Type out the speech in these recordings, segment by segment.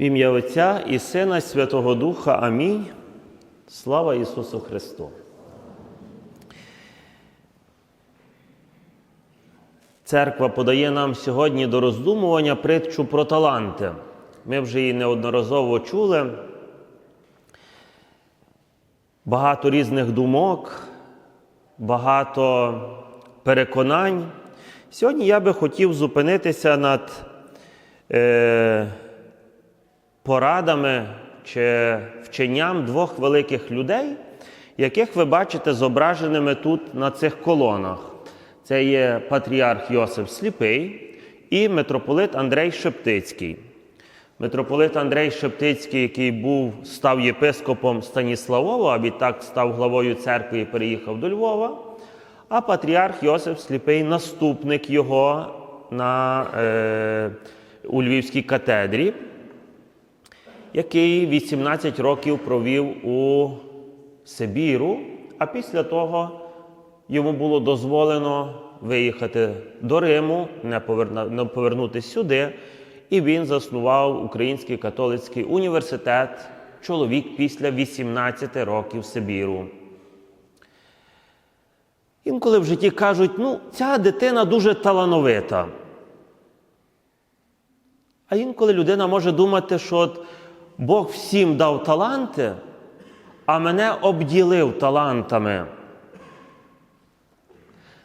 В ім'я Отця і Сина, і Святого Духа. Амінь. Слава Ісусу Христу. Церква подає нам сьогодні до роздумування притчу про таланти. Ми вже її неодноразово чули. Багато різних думок, багато переконань. Сьогодні я би хотів зупинитися над е, порадами чи вченням двох великих людей, яких ви бачите зображеними тут на цих колонах. Це є патріарх Йосиф Сліпий і митрополит Андрей Шептицький. Митрополит Андрей Шептицький, який був, став єпископом Станіславова, а відтак став главою церкви і переїхав до Львова. А патріарх Йосиф Сліпий наступник його на, е, у Львівській катедрі, який 18 років провів у Сибіру, а після того йому було дозволено виїхати до Риму, не, повернутися сюди, і він заснував Український католицький університет, чоловік після 18 років Сибіру. Інколи в житті кажуть, ну, ця дитина дуже талановита. А інколи людина може думати, що от Бог всім дав таланти, а мене обділив талантами.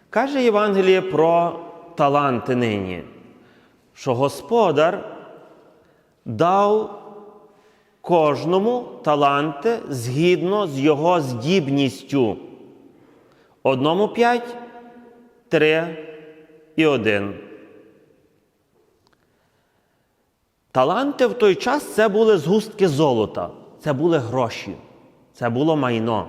Каже Євангеліє про таланти нині, що Господар дав кожному таланти згідно з його здібністю. Одному п'ять, три і один. Таланти в той час це були згустки золота, це були гроші, це було майно.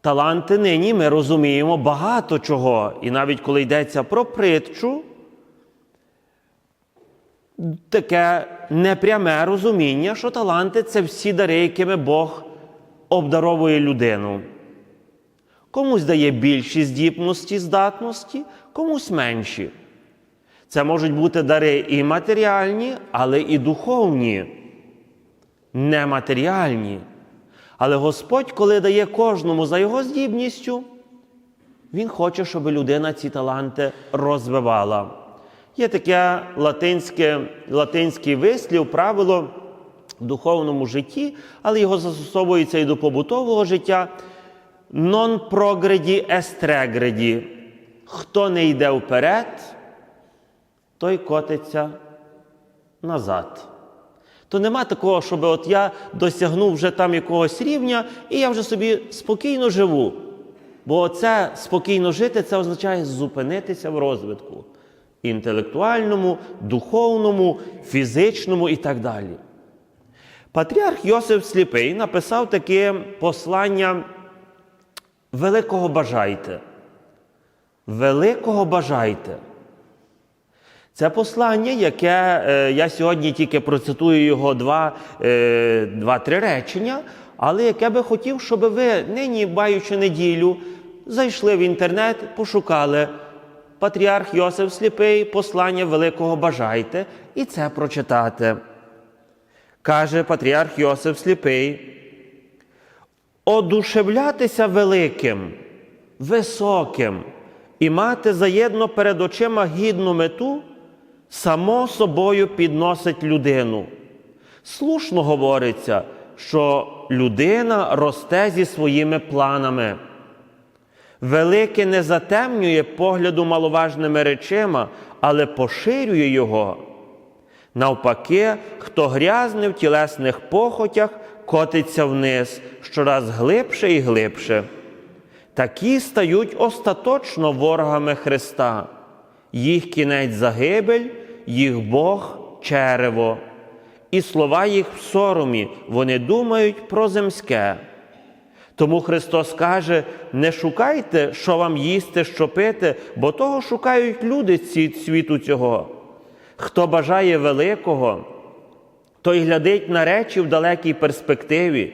Таланти нині ми розуміємо багато чого. І навіть коли йдеться про притчу, таке непряме розуміння, що таланти це всі дари, якими Бог обдаровує людину. Комусь дає більші здібності, здатності, комусь менші. Це можуть бути дари і матеріальні, але і духовні, нематеріальні. Але Господь, коли дає кожному за його здібністю, Він хоче, щоб людина ці таланти розвивала. Є таке латинське, латинський вислів, правило в духовному житті, але його застосовується і до побутового життя. Non progredi est regredi. Хто не йде вперед, той котиться назад. То нема такого, щоб от я досягнув вже там якогось рівня, і я вже собі спокійно живу. Бо це спокійно жити це означає зупинитися в розвитку інтелектуальному, духовному, фізичному і так далі. Патріарх Йосиф Сліпий написав таке послання великого бажайте. Великого бажайте. Це послання, яке е, я сьогодні тільки процитую його два, е, два-три речення, але яке би хотів, щоб ви нині, маючи неділю, зайшли в інтернет, пошукали Патріарх Йосиф Сліпий, послання великого бажайте, і це прочитати. Каже Патріарх Йосиф Сліпий, одушевлятися великим, високим і мати заєдно перед очима гідну мету само собою підносить людину. Слушно говориться, що людина росте зі своїми планами. Велике не затемнює погляду маловажними речима, але поширює його. Навпаки, хто грязне в тілесних похотях, котиться вниз щораз глибше і глибше. Такі стають остаточно ворогами Христа. Їх кінець загибель, їх Бог черево. І слова їх в соромі, вони думають про земське. Тому Христос каже: не шукайте, що вам їсти, що пити, бо того шукають люди світу цього. Хто бажає великого, той глядить на речі в далекій перспективі,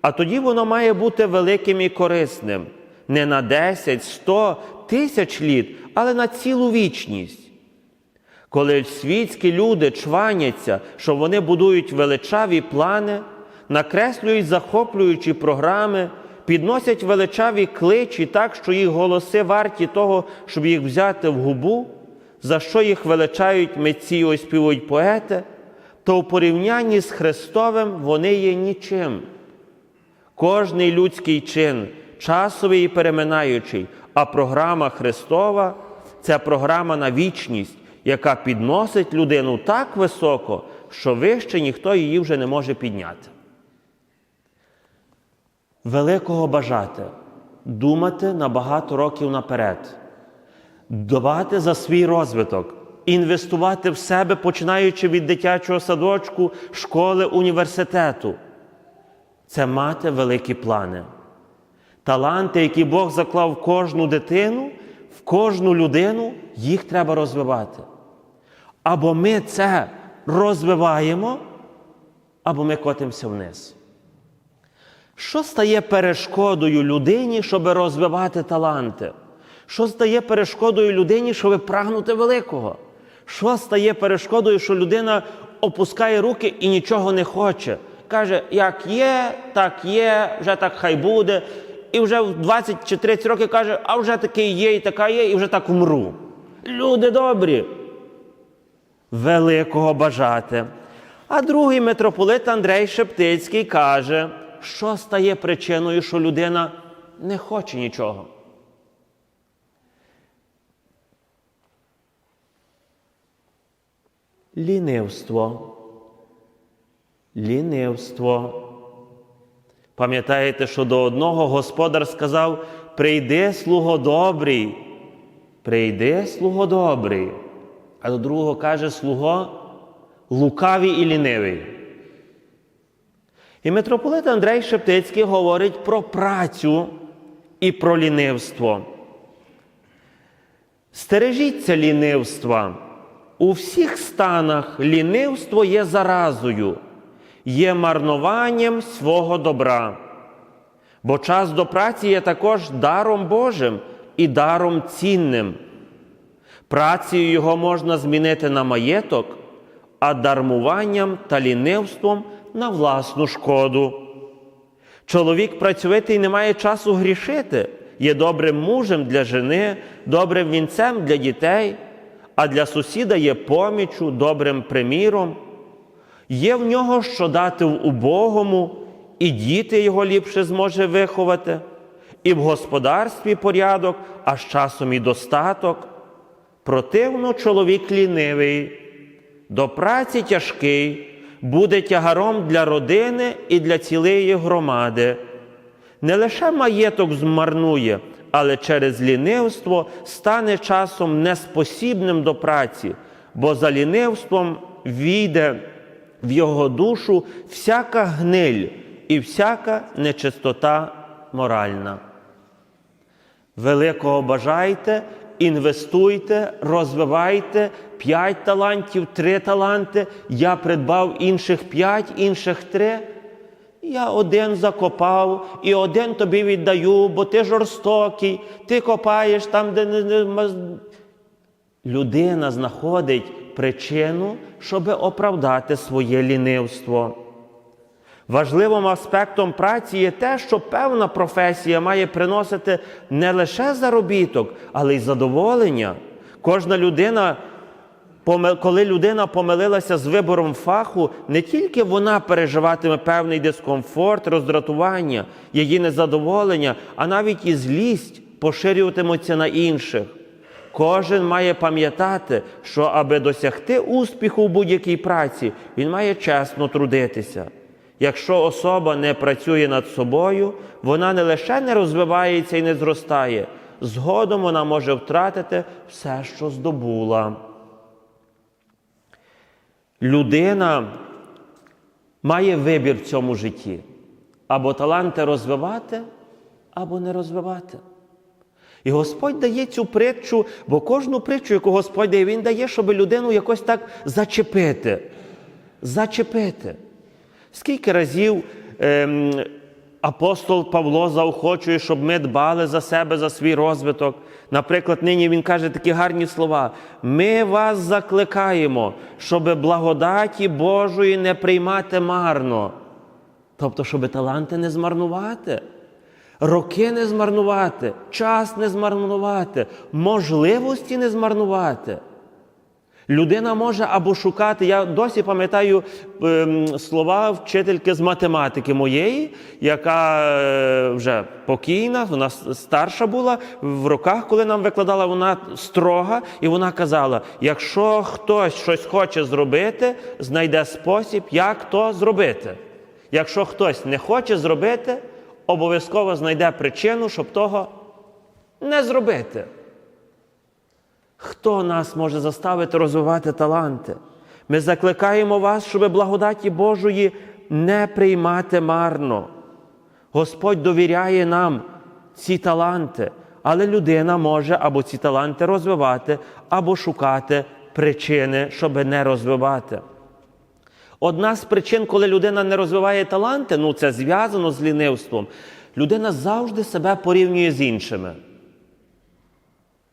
а тоді воно має бути великим і корисним не на 10, 100, тисяч літ, але на цілу вічність. Коли світські люди чваняться, що вони будують величаві плани, накреслюють захоплюючі програми, підносять величаві кличі так, що їх голоси варті того, щоб їх взяти в губу, за що їх величають митці оспівують поети, то у порівнянні з Христовим вони є нічим. Кожний людський чин, часовий і переминаючий, а програма Христова це програма на вічність, яка підносить людину так високо, що вище ніхто її вже не може підняти. Великого бажати, думати на багато років наперед, дбати за свій розвиток, інвестувати в себе, починаючи від дитячого садочку, школи, університету це мати великі плани. Таланти, які Бог заклав в кожну дитину, в кожну людину, їх треба розвивати. Або ми це розвиваємо, або ми котимося вниз. Що стає перешкодою людині, щоб розвивати таланти? Що стає перешкодою людині, щоб прагнути великого? Що стає перешкодою, що людина опускає руки і нічого не хоче? Каже, як є, так є, вже так хай буде. І вже в 20 чи 30 років каже, а вже таке є, і така є, і вже так умру. Люди добрі, великого бажати. А другий митрополит Андрей Шептицький каже, що стає причиною, що людина не хоче нічого. Лінивство. Лінивство. Пам'ятаєте, що до одного господар сказав: прийди, слуго добрий, прийди, слуго добрий. А до другого каже слуго лукавий і лінивий. І митрополит Андрей Шептицький говорить про працю і про лінивство. Стережіться лінивства. У всіх станах лінивство є заразою, є марнуванням свого добра. Бо час до праці є також даром Божим і даром цінним. Працею його можна змінити на маєток, а дармуванням та лінивством на власну шкоду. Чоловік працьовитий не має часу грішити, є добрим мужем для жени, добрим вінцем для дітей, а для сусіда є помічу, добрим приміром. Є в нього що дати в убогому, і діти його ліпше зможе виховати, і в господарстві порядок, а з часом і достаток. Противно чоловік лінивий, до праці тяжкий, буде тягаром для родини і для цілої громади. Не лише маєток змарнує, але через лінивство стане часом неспосібним до праці, бо за лінивством війде в його душу всяка гниль і всяка нечистота моральна. Великого бажайте, інвестуйте, розвивайте п'ять талантів, три таланти. Я придбав інших п'ять, інших три. Я один закопав і один тобі віддаю, бо ти жорстокий, ти копаєш там, де. Людина знаходить причину, щоб оправдати своє лінивство. Важливим аспектом праці є те, що певна професія має приносити не лише заробіток, але й задоволення. Кожна людина, коли людина помилилася з вибором фаху, не тільки вона переживатиме певний дискомфорт, роздратування, її незадоволення, а навіть і злість поширюватимуться на інших. Кожен має пам'ятати, що аби досягти успіху в будь-якій праці, він має чесно трудитися. Якщо особа не працює над собою, вона не лише не розвивається і не зростає, згодом вона може втратити все, що здобула. Людина має вибір в цьому житті або таланти розвивати, або не розвивати. І Господь дає цю притчу, бо кожну притчу, яку Господь дає, Він дає, щоб людину якось так зачепити. Зачепити. Скільки разів ем, апостол Павло заохочує, щоб ми дбали за себе, за свій розвиток. Наприклад, нині він каже такі гарні слова: ми вас закликаємо, щоб благодаті Божої не приймати марно. Тобто, щоб таланти не змарнувати, роки не змарнувати, час не змарнувати, можливості не змарнувати. Людина може або шукати. Я досі пам'ятаю ем, слова вчительки з математики моєї, яка е, вже покійна, вона старша була в роках, коли нам викладала, вона строга, і вона казала: якщо хтось щось хоче зробити, знайде спосіб, як то зробити. Якщо хтось не хоче зробити, обов'язково знайде причину, щоб того не зробити. Хто нас може заставити розвивати таланти? Ми закликаємо вас, щоб благодаті Божої не приймати марно. Господь довіряє нам ці таланти, але людина може або ці таланти розвивати, або шукати причини, щоб не розвивати. Одна з причин, коли людина не розвиває таланти, ну це зв'язано з лінивством, людина завжди себе порівнює з іншими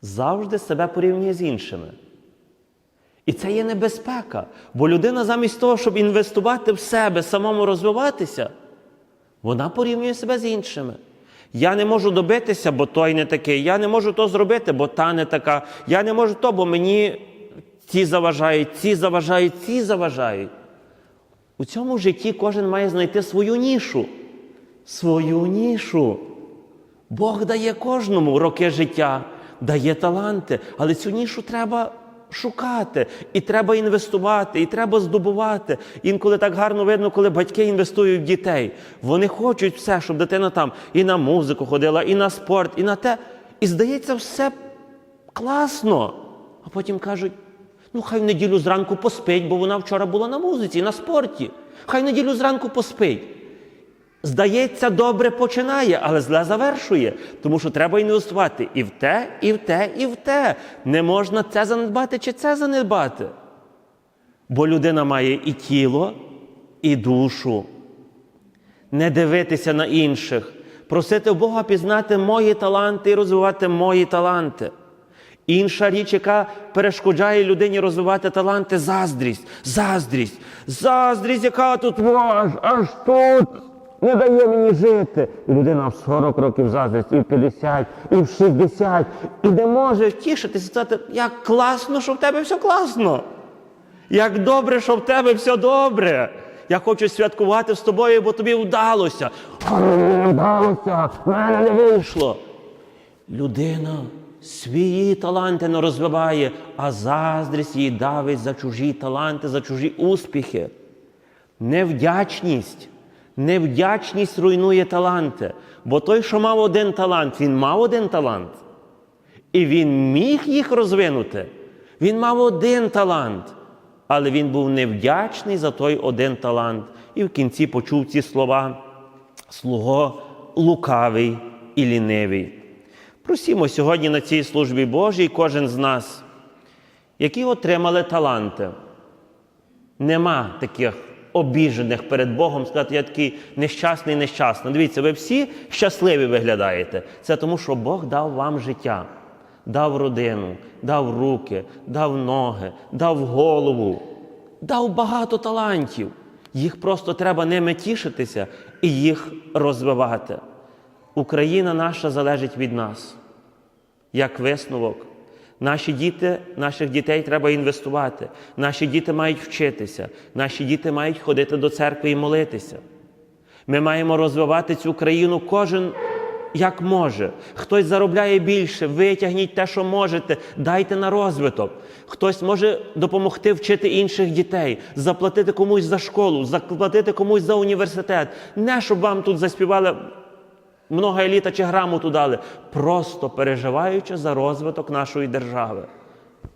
завжди себе порівнює з іншими. І це є небезпека. Бо людина замість того, щоб інвестувати в себе, самому розвиватися, вона порівнює себе з іншими. Я не можу добитися, бо той не такий. Я не можу то зробити, бо та не така. Я не можу то, бо мені ті заважають, ці заважають, ці заважають. У цьому житті кожен має знайти свою нішу. Свою нішу. Бог дає кожному роки життя, дає таланти, але цю нішу треба шукати, і треба інвестувати, і треба здобувати. Інколи так гарно видно, коли батьки інвестують в дітей. Вони хочуть все, щоб дитина там і на музику ходила, і на спорт, і на те. І здається, все класно. А потім кажуть: ну, хай в неділю зранку поспить, бо вона вчора була на музиці, на спорті. Хай в неділю зранку поспить. Здається, добре починає, але зле завершує, тому що треба інвестувати і в те, і в те, і в те. Не можна це занедбати чи це занедбати. Бо людина має і тіло, і душу. Не дивитися на інших, просити Бога пізнати мої таланти і розвивати мої таланти. Інша річ, яка перешкоджає людині розвивати таланти заздрість, заздрість, заздрість, яка тут аж, аж тут не дає мені жити. І людина в 40 років заздрість, і в 50, і в 60, і не може втішитися, сказати, як класно, що в тебе все класно. Як добре, що в тебе все добре. Я хочу святкувати з тобою, бо тобі вдалося. А мені не вдалося, в мене не вийшло. Людина свої таланти не розвиває, а заздрість її давить за чужі таланти, за чужі успіхи. Невдячність. Невдячність руйнує таланти. Бо той, що мав один талант, він мав один талант. І він міг їх розвинути. Він мав один талант, але він був невдячний за той один талант. І в кінці почув ці слова слуго лукавий і лінивий. Просімо сьогодні на цій службі Божій кожен з нас, які отримали таланти. Нема таких обіжених перед Богом, сказати, я такий нещасний, нещасний. Дивіться, ви всі щасливі виглядаєте. Це тому, що Бог дав вам життя, дав родину, дав руки, дав ноги, дав голову, дав багато талантів. Їх просто треба ними тішитися і їх розвивати. Україна наша залежить від нас. Як висновок, наші діти, наших дітей треба інвестувати. Наші діти мають вчитися, наші діти мають ходити до церкви і молитися. Ми маємо розвивати цю країну кожен як може. Хтось заробляє більше, витягніть те, що можете, дайте на розвиток. Хтось може допомогти вчити інших дітей, заплатити комусь за школу, заплатити комусь за університет. Не щоб вам тут заспівали много еліта чи грамоту дали, просто переживаючи за розвиток нашої держави.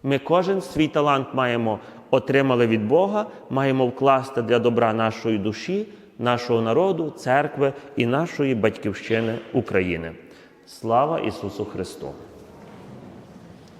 Ми кожен свій талант маємо отримали від Бога, маємо вкласти для добра нашої душі, нашого народу, церкви і нашої батьківщини України. Слава Ісусу Христу!